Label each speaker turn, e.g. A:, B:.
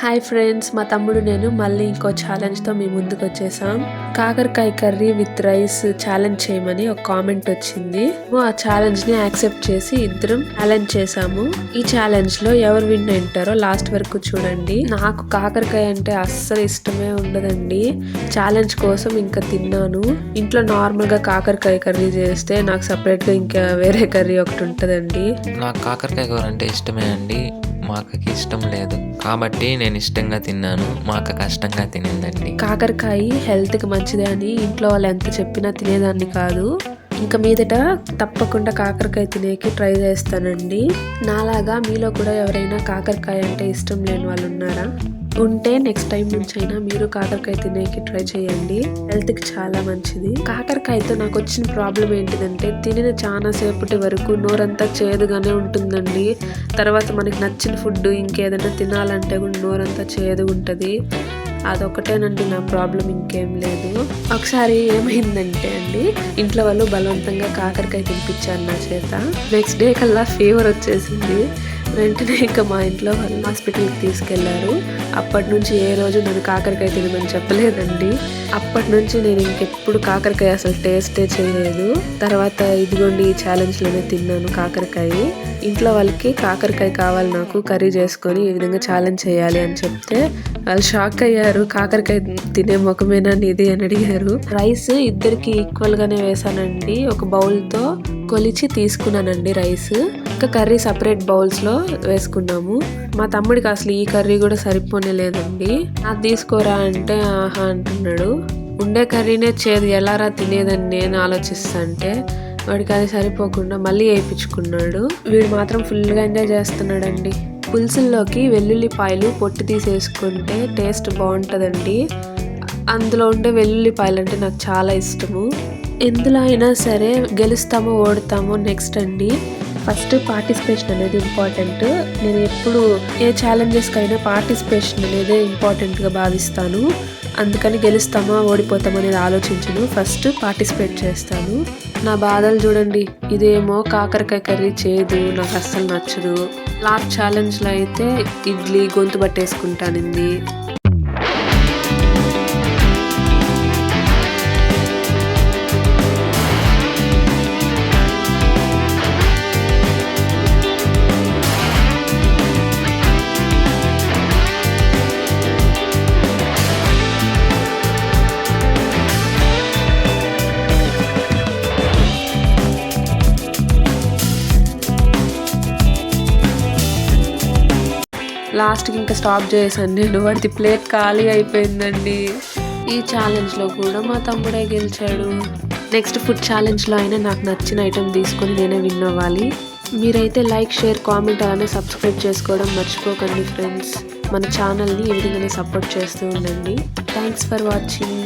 A: Hi friends మా తమ్ముడు నేను మళ్ళీ ఇంకో ఛాలెంజ్తో మీ ముందుకు వచ్చేసాం. కాకరకాయ కర్రీ విత్ రైస్ ఛాలెంజ్ చేయమని ఒక కామెంట్ వచ్చింది. ఆ ఛాలెంజ్ని యాక్సెప్ట్ చేసి ఇద్దరం ఛాలెంజ్ చేసాము. ఈ ఛాలెంజ్లో ఎవరు విన్ అయింటారో లాస్ట్ వరకు చూడండి. నాకు కాకరకాయ అంటే అస్సలు ఇష్టమే ఉండదండి. ఛాలెంజ్ కోసం ఇంకా తిన్నాను. ఇంట్లో నార్మల్గా కాకరకాయ కర్రీ చేస్తే నాకు సపరేట్గా ఇంకా వేరే కర్రీ ఒకటి ఉంటదండి.
B: నాకు కాకరకాయ కూర అంటే ఇష్టమే అండి. మా అక్కకి ఇష్టం లేదు. కాబట్టి నేను ఇష్టంగా తిన్నాను. మా అక్క కష్టంగా తినిందండి.
A: కాకరకాయ హెల్త్కి మంచిదే అని ఇంట్లో వాళ్ళు ఎంత చెప్పినా తినేదాన్ని కాదు. ఇంకా మీదట తప్పకుండా కాకరకాయ తినేకి ట్రై చేస్తానండి. నాలాగా మీలో కూడా ఎవరైనా కాకరకాయ అంటే ఇష్టం లేని వాళ్ళు ఉన్నారా? ఉంటే నెక్స్ట్ టైం నుంచి అయినా మీరు కాకరకాయ తినేకి ట్రై చేయండి. హెల్త్కి చాలా మంచిది. కాకరకాయతో నాకు వచ్చిన ప్రాబ్లం ఏంటిదంటే తినిన చాలా సేపటి వరకు నోరంతా చేదుగానే ఉంటుందండి. తర్వాత మనకి నచ్చిన ఫుడ్ ఇంకేదైనా తినాలంటే కూడా నోరంతా చేదుగా ఉంటుంది అదొకటేనండి నా ప్రాబ్లం ఇంకేం లేదు. ఒకసారి ఏమైందంటే అండి ఇంట్లో వాళ్ళు బలవంతంగా కాకరకాయ తినిపించారు నా చేత. నెక్స్ట్ డే కల్లా ఫీవర్ వచ్చేసింది. వెంటనే ఇంకా మా ఇంట్లో వాళ్ళు హాస్పిటల్కి తీసుకెళ్ళారు. అప్పటి నుంచి ఏ రోజు నన్ను కాకరకాయ తినమని చెప్పలేదండి. అప్పటి నుంచి నేను ఇంకెప్పుడు కాకరకాయ అసలు టేస్టే చేయలేదు. తర్వాత ఇదిగోండి ఈ ఛాలెంజ్లోనే తిన్నాను కాకరకాయ. ఇంట్లో వాళ్ళకి కాకరకాయ కావాలి నాకు కర్రీ చేసుకొని ఈ విధంగా ఛాలెంజ్ చేయాలి అని చెప్తే వాళ్ళు షాక్ అయ్యారు. కాకరకాయ తినే ముఖమేనా ఇది అని అడిగారు. రైస్ ఇద్దరికి ఈక్వల్గానే వేసానండి. ఒక బౌల్తో కొలిచి తీసుకున్నానండి రైస్. ఇంకా కర్రీ సపరేట్ బౌల్స్లో వేసుకున్నాము. మా తమ్ముడికి అసలు ఈ కర్రీ కూడా సరిపోనే లేదండి అది తీసుకోరా అంటే ఆహా అంటున్నాడు. ఉండే కర్రీనే చేదు ఎలారా తినేదని నేను ఆలోచిస్తా అంటే వాడికి అది సరిపోకుండా మళ్ళీ వేయించుకున్నాడు. వీడు మాత్రం ఫుల్గా ఎంజాయ్ చేస్తున్నాడండి. పులుసుల్లోకి వెల్లుల్లిపాయలు పొట్టు తీసేసుకుంటే టేస్ట్ బాగుంటుందండి. అందులో ఉండే వెల్లుల్లిపాయలు అంటే నాకు చాలా ఇష్టము. ఎందులో అయినా సరే గెలుస్తామో ఓడతామో నెక్స్ట్ అండి. ఫస్ట్ పార్టిసిపేషన్ అనేది ఇంపార్టెంట్. నేను ఎప్పుడు ఏ ఛాలెంజెస్కైనా పార్టిసిపేషన్ అనేది ఇంపార్టెంట్గా భావిస్తాను. అందుకని గెలుస్తామా ఓడిపోతామా అనేది ఆలోచించను. ఫస్ట్ పార్టిసిపేట్ చేస్తాను. నా బాధలు చూడండి. ఇదేమో కాకరకాయ కర్రీ చేయదు నాకు అస్సలు నచ్చదు. లాస్ట్ ఛాలెంజ్లో అయితే ఇడ్లీ గొంతు పట్టేసుకుంటానింది లాస్ట్కి ఇంకా స్టాప్ చేశాను. నేను వాడిది ప్లేట్ ఖాళీ అయిపోయిందండి. ఈ ఛాలెంజ్లో కూడా మా తమ్ముడే గెలిచాడు. నెక్స్ట్ ఫుడ్ ఛాలెంజ్లో అయినా నాకు నచ్చిన ఐటెం తీసుకొని నేనే విన్ అవ్వాలి. మీరైతే లైక్ షేర్ కామెంట్ అలానే సబ్స్క్రైబ్ చేసుకోవడం మర్చిపోకండి ఫ్రెండ్స్. మన ఛానల్ని ఈ విధంగానే సపోర్ట్ చేస్తూ ఉండండి. Thanks for watching.